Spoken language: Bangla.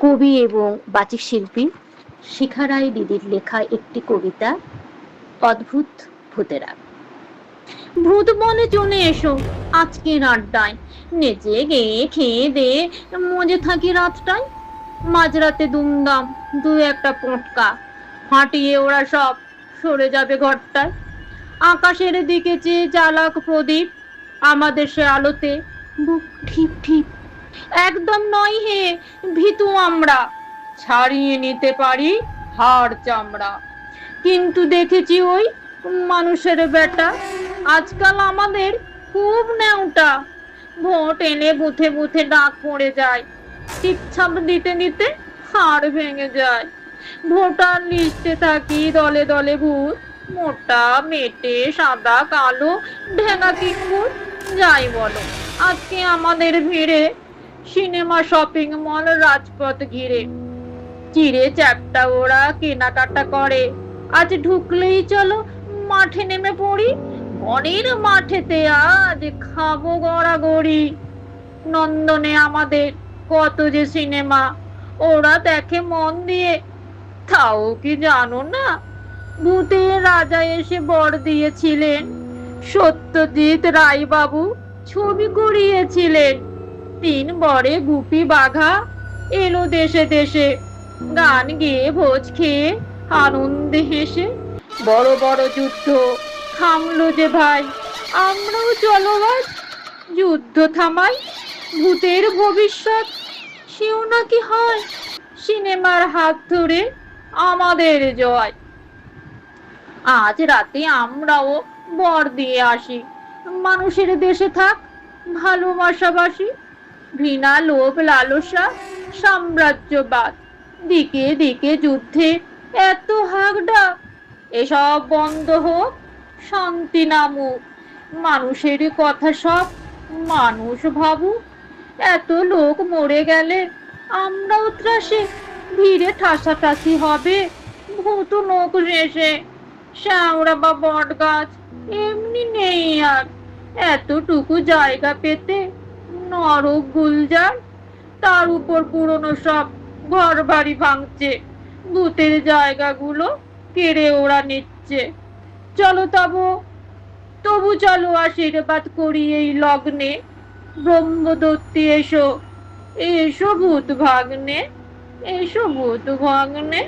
কবি এবং বাচিক শিল্পী শিখা রায় দিদির লেখা একটি কবিতা, অদ্ভুত ভূতেরা ভূত বনে চলে এসো আজকের আড্ডায়। নেচে গেয়ে খেয়ে দে মজে থাকি রাতটায়। মাঝরাতে দুমদাম দু একটা পটকা, হাঁটিয়ে ওরা সব সরে যাবে ঘরটায়। আকাশের দিকে চেয়ে চালাক প্রদীপ, আমাদের সে আলোতে বুক ঠিপ ঠিপ একদম নয় হে ভীতু আমরা। ছাড়িয়ে নিতে পারি হাড় চামড়া। কিন্তু দেখেছি ওই মানুষের বেটা আজকাল আমাদের খুব নেউটা ভোট এনে বুথে বুথে ডাক পড়ে যায়। টিপছাপ দিতে দিতে হাড় ভেঙে যায়। ভোটার লিস্টে থাকি দলে দলে ভূত, মোটা, মেটে, সাদা, কালো ঢেঙা কিঙ্গুর যাই বলো। আজকে আমাদের ভিড়ে সিনেমা শপিং মল, রাজপথ ঘিরে। চিড়ে চ্যাপটা ওরা কেনাকাটা করে। আজ ঢুকলেই চলো, মাঠে নেমে পড়ি। বনের মাঠেতে আজ খাব গড়াগড়ি। নন্দনে আমাদের কত যে সিনেমা, ওরা দেখে মন দিয়ে। তাও কি জানো না, ভূতের রাজা এসে বর দিয়েছিলেন। সত্যজিৎ রায় বাবু ছবি করিয়েছিলেন তিন বরে গুপি বাঘা, এলো দেশে দেশে। গান গেয়ে ভোজ খেয়ে আনন্দে হেসে, বড় বড় যুদ্ধ থামলো যে ভাই। আমরাও চলো আজ যুদ্ধ থামাই, ভূতের ভবিষ্যৎ সেও নাকি হয়। সিনেমার হাত ধরে আমাদের জয়। আজ রাতে আমরাও বর দিয়ে আসি। মানুষের দেশে থাক, ভালোবাসাবাসি ঘৃণা লোভ, লালসা, সাম্রাজ্যবাদ। দিকে দিকে যুদ্ধে এত হাক ডাক এসব বন্ধ হোক, শান্তি নামুক। মানুষের কথা সব মানুষ ভাবুক। এত লোক মরে গেলে আমরাও ত্রাসে ভিড়ে ঠাসাঠাসি হবে। ভূত নোক শেষে, শ্যাওড়া বা বট গাছ এমনি নেই আর। এতটুকু জায়গা পেতে নরক গুলজার, তার উপর পুরনো সব ঘর বাড়ি ভাঙছে। ভূতের জায়গাগুলো কেড়ে ওরা নিচ্ছে। চলো তবু তবু চলো আশীর্বাদ করি এই লগ্নে। ব্রহ্মদত্তি, এসো এসো ভূত ভাগ্নে, এসো ভূত ভাগ্নে।